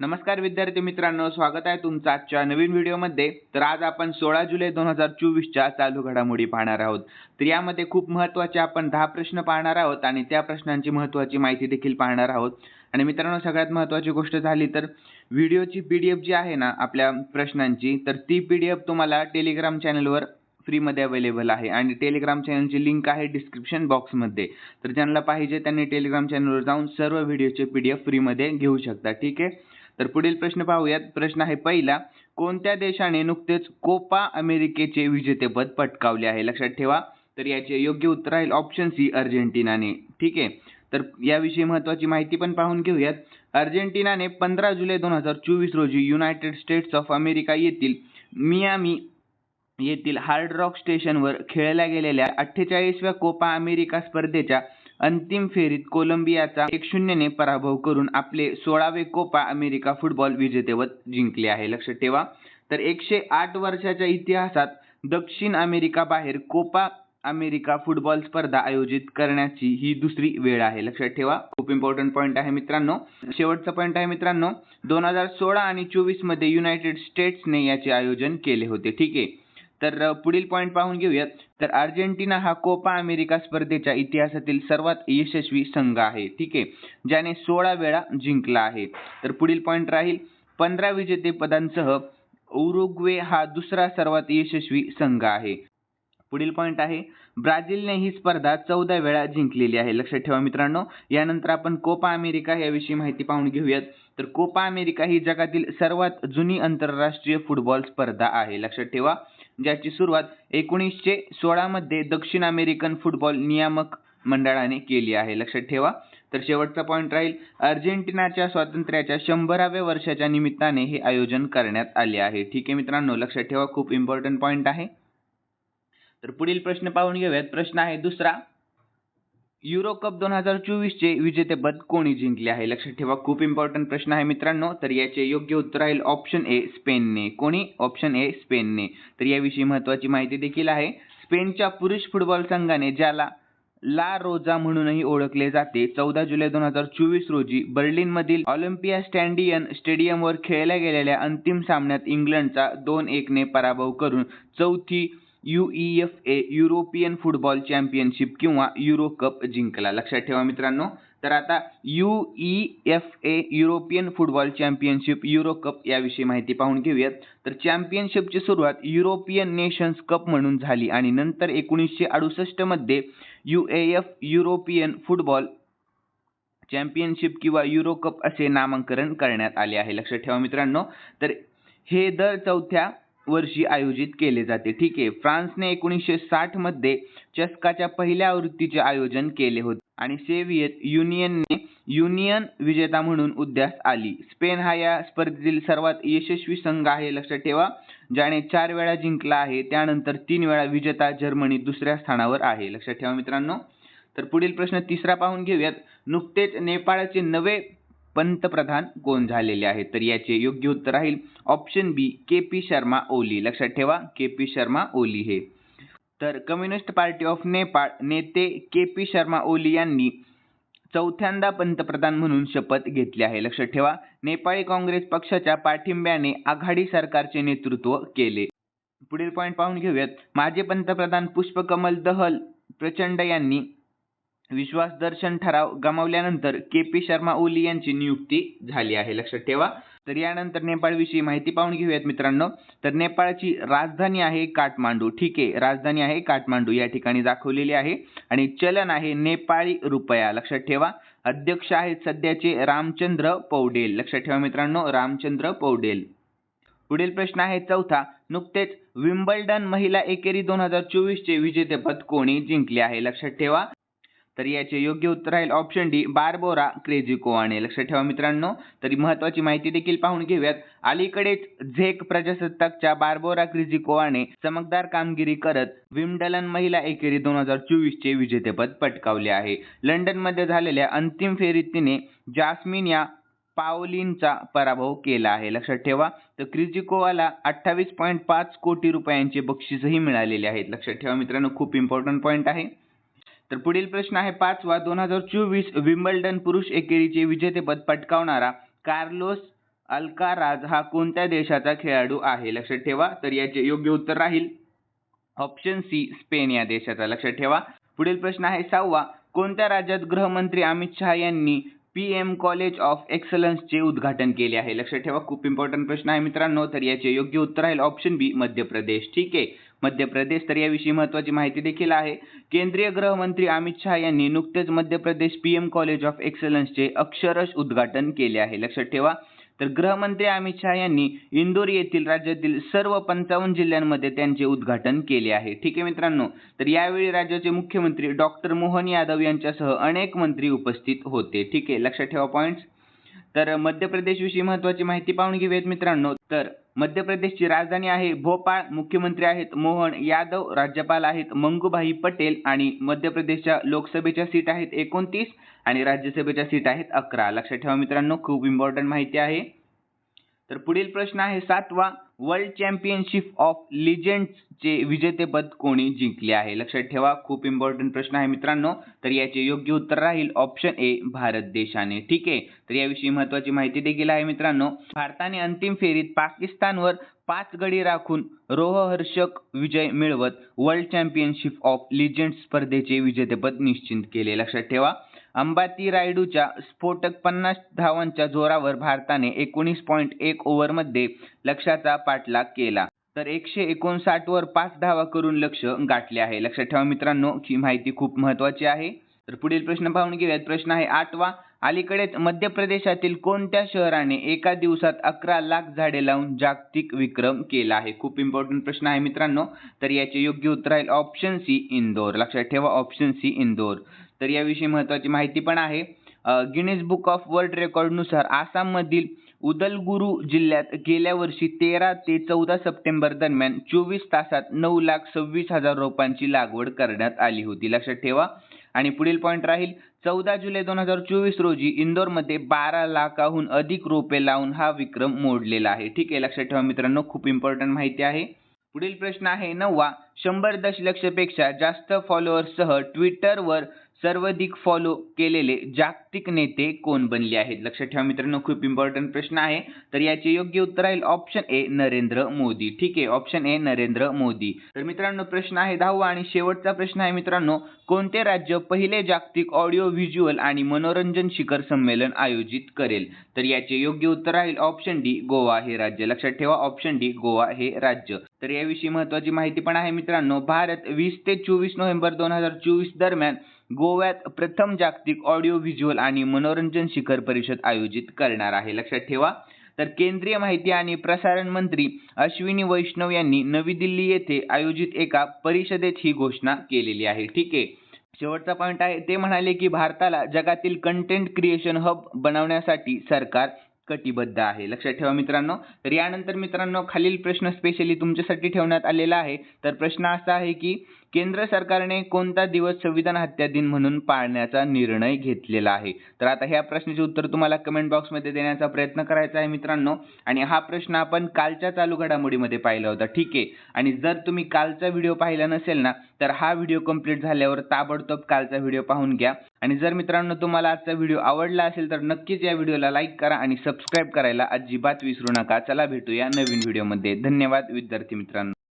नमस्कार विद्यार्थी मित्रांनो स्वागत आहे तुमचं आजच्या नवीन व्हिडिओमध्ये. तर आज आपण सोळा जुलै दोन हजार चोवीसच्या चालू घडामोडी पाहणार आहोत. तर यामध्ये खूप महत्त्वाचे आपण दहा प्रश्न पाहणार आहोत आणि त्या प्रश्नांची महत्त्वाची माहिती देखील पाहणार आहोत. आणि मित्रांनो सगळ्यात महत्त्वाची गोष्ट झाली तर व्हिडिओची पी डी एफ जी आहे ना आपल्या प्रश्नांची तर ती पी डी एफ तुम्हाला टेलिग्राम चॅनलवर फ्रीमध्ये अवेलेबल आहे. आणि टेलिग्राम चॅनलची लिंक आहे डिस्क्रिप्शन बॉक्समध्ये. तर ज्यांना पाहिजे त्यांनी टेलिग्राम चॅनलवर जाऊन सर्व व्हिडिओचे पी डी एफ फ्रीमध्ये घेऊ शकता. ठीक आहे? तर पुढील प्रश्न पाहूयात. प्रश्न आहे पहिला कोणत्या देशाने नुकतेच कोपा अमेरिकेचे विजेतेपद पटकावले आहे? लक्षात ठेवा. तर याचे योग्य उत्तर राहील ऑप्शन सी अर्जेंटिनाने. ठीक आहे? तर याविषयी महत्त्वाची माहिती पण पाहून घेऊयात. अर्जेंटिनाने पंधरा जुलै दोन हजार चोवीस रोजी युनायटेड स्टेट्स ऑफ अमेरिका येथील मियामी येथील हार्ड रॉक स्टेशनवर खेळल्या गेलेल्या अठ्ठेचाळीसव्या कोपा अमेरिका स्पर्धेच्या अंतिम फेरीत कोलंबियाचा एक शून्यने पराभव करून आपले सोळावे कोपा अमेरिका फुटबॉल विजेतेपद जिंकले आहे. लक्षात ठेवा. तर एकशे आठ वर्षाच्या इतिहासात दक्षिण अमेरिका बाहेर कोपा अमेरिका फुटबॉल स्पर्धा आयोजित करण्याची ही दुसरी वेळ आहे. लक्षात ठेवा. खूप इम्पॉर्टंट पॉईंट आहे मित्रांनो. शेवटचा पॉईंट आहे मित्रांनो. दोन हजार सोळा आणि चोवीसमध्ये युनायटेड स्टेट्सने याचे आयोजन केले होते. ठीक आहे. तर पुढील पॉईंट पाहून घेऊयात. तर अर्जेंटिना हा कोपा अमेरिका स्पर्धेच्या इतिहासातील सर्वात यशस्वी संघ आहे ठीक आहे? ज्याने सोळा वेळा जिंकला आहे. तर पुढील पॉईंट राहील. पंधरा विजेतेपदांसह उरुग्वे हा दुसरा सर्वात यशस्वी संघ आहे. पुढील पॉईंट आहे. ब्राझीलने ही स्पर्धा चौदा वेळा जिंकलेली आहे. लक्षात ठेवा मित्रांनो. यानंतर आपण कोपा अमेरिका याविषयी माहिती पाहून घेऊयात. तर कोपा अमेरिका ही जगातील सर्वात जुनी आंतरराष्ट्रीय फुटबॉल स्पर्धा आहे. लक्षात ठेवा. ज्याची सुरुवात एकोणीसशे सोळामध्ये दक्षिण अमेरिकन फुटबॉल नियामक मंडळाने केली आहे. लक्षात ठेवा. तर शेवटचा पॉईंट राहील. अर्जेंटिनाच्या स्वातंत्र्याच्या शंभराव्या वर्षाच्या निमित्ताने हे आयोजन करण्यात आले आहे. ठीक आहे मित्रांनो लक्षात ठेवा. खूप इम्पॉर्टंट पॉईंट आहे. तर पुढील प्रश्न पाहून घेऊयात. प्रश्न आहे दुसरा युरो कप दोन हजार चोवीसचे विजेतेपद कोणी जिंकले आहे? लक्षात ठेवा खूप इम्पॉर्टंट प्रश्न आहे मित्रांनो. तर याचे योग्य उत्तर राहील ऑप्शन ए स्पेनने. कोणी? ऑप्शन ए स्पेनने. तर याविषयी महत्त्वाची माहिती देखील आहे. स्पेनच्या पुरुष फुटबॉल संघाने ज्याला ला रोजा म्हणूनही ओळखले जाते चौदा जुलै दोन हजार चोवीस रोजी बर्लिनमधील ऑलिम्पिया स्टँडियन स्टेडियमवर खेळल्या गेलेल्या अंतिम सामन्यात इंग्लंडचा दोन एकने पराभव करून चौथी U E F A European football championship किंवा युरो कप जिंकला. लक्षात ठेवा मित्रांनो. तर आता U E F A European football championship Euro Cup याविषयी माहिती पाहून घेऊयात. तर चॅम्पियनशिपची सुरुवात युरोपियन नेशन्स कप म्हणून झाली आणि नंतर एकोणीसशे अडुसष्टमध्ये U E F European football championship किंवा युरो कप असे नामांकन करण्यात आले आहे. लक्षात ठेवा मित्रांनो. तर हे दर चौथ्या वर्षी आयोजित केले जाते. ठीक आहे. फ्रान्सने एकोणीसशे साठमध्ये चस्काच्या पहिल्या आवृत्तीचे आयोजन केले होते आणि सेव्हिएत युनियनने युनियन विजेता म्हणून उद्यास आली. स्पेन हा या स्पर्धेतील सर्वात यशस्वी संघ आहे लक्षात ठेवा. ज्याने चार वेळा जिंकला आहे त्यानंतर तीन वेळा विजेता जर्मनी दुसऱ्या स्थानावर आहे. लक्षात ठेवा मित्रांनो. तर पुढील प्रश्न तिसरा पाहून घेऊयात. नुकतेच नेपाळचे नवे पंतप्रधान कोण झालेले आहेत? तर याचे योग्य उत्तर राहील option B K P Sharma Oli. लक्षात ठेवा के पी शर्मा ओली हे. तर कम्युनिस्ट पार्टी ऑफ नेपाळ नेते के पी शर्मा ओली यांनी चौथ्यांदा पंतप्रधान म्हणून शपथ घेतली आहे. लक्षात ठेवा नेपाळी काँग्रेस पक्षाच्या पाठिंब्याने आघाडी सरकारचे नेतृत्व केले. पुढील पॉईंट पाहून घेऊयात. माजी पंतप्रधान पुष्पकमल दहल प्रचंड यांनी विश्वासदर्शन ठराव गमावल्यानंतर के पी शर्मा ओली यांची नियुक्ती झाली आहे. लक्षात ठेवा. तर यानंतर नेपाळविषयी माहिती पाहून घेऊयात मित्रांनो. तर नेपाळची राजधानी आहे काठमांडू. ठीक आहे. राजधानी आहे काठमांडू. या ठिकाणी दाखवलेली आहे. आणि चलन आहे नेपाळी रुपया. लक्षात ठेवा. अध्यक्ष आहेत सध्याचे रामचंद्र पौडेल. लक्षात ठेवा मित्रांनो. रामचंद्र पौडेल. पुढील प्रश्न आहे चौथा. नुकतेच विम्बल्डन महिला एकेरी दोन हजार चोवीसचे विजेतेपद कोणी जिंकले आहे? लक्षात ठेवा. तर याचे योग्य उत्तर राहील ऑप्शन डी बारबोरा क्रेझिकोवाने लक्षात ठेवा मित्रांनो तरी महत्वाची माहिती देखील पाहून घेऊयात. अलीकडेच झेक प्रजासत्ताकच्या बारबोरा क्रेझिकोवाने चमकदार कामगिरी करत विम्बल्डन महिला एकेरी दोन हजार चोवीसचे विजेतेपद पटकावले आहे. लंडनमध्ये झालेल्या अंतिम फेरीत तिने जास्मिन या पावलींचा पराभव केला आहे. लक्षात ठेवा तर क्रिजिकोवाला अठ्ठावीस पॉईंट पाच कोटी रुपयांचे बक्षीसही मिळालेले आहेत. लक्षात ठेवा मित्रांनो खूप इम्पॉर्टंट पॉईंट आहे. तर पुढील प्रश्न आहे पाचवा. दोन हजार चोवीस विम्बल्डन पुरुष एकेरीचे विजेतेपद पटकावणारा कार्लोस अल्काराज हा कोणत्या देशाचा खेळाडू आहे? लक्षात ठेवा. तर याचे योग्य उत्तर राहील ऑप्शन सी स्पेन या देशाचा. लक्षात ठेवा. पुढील प्रश्न आहे सहावा. कोणत्या राज्यात गृहमंत्री अमित शहा यांनी पी एम कॉलेज ऑफ एक्सलन्सचे उद्घाटन केले आहे? लक्षात ठेवा. खूप इम्पॉर्टंट प्रश्न आहे मित्रांनो. तर याचे योग्य उत्तर राहील ऑप्शन बी मध्य प्रदेश. ठीक आहे. मध्य प्रदेश तर याविषयी महत्त्वाची माहिती देखील आहे. केंद्रीय गृहमंत्री अमित शहा यांनी नुकतेच Madhya Pradesh P M college of एक्सलन्सचे अक्षरश उद्घाटन केले आहे. लक्षात ठेवा. तर गृहमंत्री अमित शहा यांनी इंदोर येथील राज्यातील सर्व पंचावन्न जिल्ह्यांमध्ये त्यांचे उद्घाटन केले आहे. ठीक आहे मित्रांनो. तर यावेळी राज्याचे मुख्यमंत्री डॉक्टर मोहन यादव यांच्यासह अनेक मंत्री उपस्थित होते. ठीक आहे. लक्षात ठेवा पॉईंट्स तर मध्य प्रदेशविषयी महत्त्वाची माहिती पाहून घेऊयात मित्रांनो. तर मध्य प्रदेशची राजधानी आहे भोपाळ मुख्यमंत्री आहेत मोहन यादव राज्यपाल आहेत मंगूभाई पटेल आणि मध्य प्रदेशच्या लोकसभेच्या सीट आहेत एकोणतीस आणि राज्यसभेच्या सीट आहेत अकरा. लक्षात ठेवा मित्रांनो खूप इम्पॉर्टंट माहिती आहे. तर पुढील प्रश्न आहे सातवा. वर्ल्ड चॅम्पियनशिप ऑफ लिजेंड्सचे विजेतेपद कोणी जिंकले आहे? लक्षात ठेवा खूप इम्पॉर्टंट प्रश्न आहे मित्रांनो. तर याचे योग्य उत्तर राहील ऑप्शन ए भारत देशाने. ठीक आहे? तर याविषयी महत्त्वाची माहिती देखील आहे मित्रांनो. भारताने अंतिम फेरीत पाकिस्तानवर पाच गडी राखून रोहहर्षक विजय मिळवत वर्ल्ड चॅम्पियनशिप ऑफ लिजेंड्स स्पर्धेचे विजेतेपद निश्चित केले. लक्षात ठेवा. अंबाती रायडूच्या स्फोटक पन्नास धावांच्या जोरावर भारताने एकोणीस पॉईंट एक ओव्हरमध्ये लक्ष्याचा पाठलाग केला. तर एकशे एकोणसाठवर पाच धावा करून लक्ष गाठले आहे. लक्षात ठेवा मित्रांनो ही माहिती खूप महत्त्वाची आहे. तर पुढील प्रश्न पाहून घेऊयात. प्रश्न आहे आठवा अलीकडेच मध्य प्रदेशातील कोणत्या शहराने एका दिवसात अकरा लाख झाडे लावून जागतिक विक्रम केला आहे? खूप इम्पॉर्टंट प्रश्न आहे मित्रांनो. तर याचे योग्य उत्तर आहे ऑप्शन सी इंदोर. लक्षात ठेवा ऑप्शन सी इंदोर. तर याविषयी महत्त्वाची माहिती पण आहे. गिनीज बुक ऑफ वर्ल्ड रेकॉर्डनुसार आसाममधील उदलगुरू जिल्ह्यात गेल्या वर्षी तेरा ते चौदा सप्टेंबर दरम्यान चोवीस तासात नऊ लाख सव्वीस हजार रोपांची लागवड करण्यात आली होती. लक्षात ठेवा आणि पुढील पॉईंट राहील चौदा जुलै दोन हजार चोवीस रोजी इंदोरमध्ये बारा लाखाहून अधिक रोपे लावून हा विक्रम मोडलेला आहे. ठीक आहे लक्षात ठेवा मित्रांनो खूप इम्पॉर्टंट माहिती आहे. पुढील प्रश्न आहे नववा शंभर दशलक्षपेक्षा जास्त फॉलोअर्ससह ट्विटरवर सर्वाधिक फॉलो केलेले जागतिक नेते कोण बनले आहेत? लक्षात ठेवा मित्रांनो खूप इम्पॉर्टंट प्रश्न आहे. तर याचे योग्य उत्तर राहील ऑप्शन ए नरेंद्र मोदी. ठीक आहे ऑप्शन ए नरेंद्र मोदी. तर मित्रांनो प्रश्न आहे दहावा आणि शेवटचा प्रश्न आहे मित्रांनो कोणते राज्य पहिले जागतिक ऑडिओ व्हिज्युअल आणि मनोरंजन शिखर संमेलन आयोजित करेल? तर याचे योग्य उत्तर राहील ऑप्शन डी गोवा हे राज्य. लक्षात ठेवा ऑप्शन डी गोवा हे राज्य. तर याविषयी महत्वाची माहिती पण आहे मित्रांनो भारत वीस ते चोवीस नोव्हेंबर दोन हजार चोवीस दरम्यान गोव्यात प्रथम जागतिक ऑडिओ व्हिज्युअल आणि मनोरंजन शिखर परिषद आयोजित करणार आहे. लक्षात ठेवा. तर केंद्रीय माहिती आणि प्रसारण मंत्री अश्विनी वैष्णव यांनी नवी दिल्ली येथे आयोजित एका परिषदेत ही घोषणा केलेली आहे. ठीक आहे. शेवटचा पॉईंट आहे. ते म्हणाले की भारताला जगातील कंटेंट क्रिएशन हब बनवण्यासाठी सरकार कटिबद्ध आहे. लक्षात ठेवा मित्रांनो. तर यानंतर मित्रांनो खालील प्रश्न स्पेशली तुमच्यासाठी ठेवण्यात आलेला आहे. तर प्रश्न असा आहे की केंद्र सरकारने कोणता दिवस संविधान हत्या दिन म्हणून पाळण्याचा निर्णय घेतलेला आहे? तर आता ह्या प्रश्नाचे उत्तर तुम्हाला कमेंट बॉक्समध्ये देण्याचा प्रयत्न करायचा आहे मित्रांनो. आणि हा प्रश्न आपण कालच्या चालू घडामोडीमध्ये पाहिला होता. ठीक आहे? आणि जर तुम्ही कालचा व्हिडिओ पाहिला नसेल ना तर हा व्हिडिओ कंप्लीट झाल्यावर ताबडतोब कालचा व्हिडिओ पाहून घ्या. आणि जर मित्रांनो तुम्हाला आजचा व्हिडिओ आवडला असेल तर नक्कीच या व्हिडिओला लाईक करा आणि सबस्क्राईब करायला अजिबात विसरू नका. चला भेटूया नवीन व्हिडिओमध्ये. धन्यवाद विद्यार्थी मित्रांनो.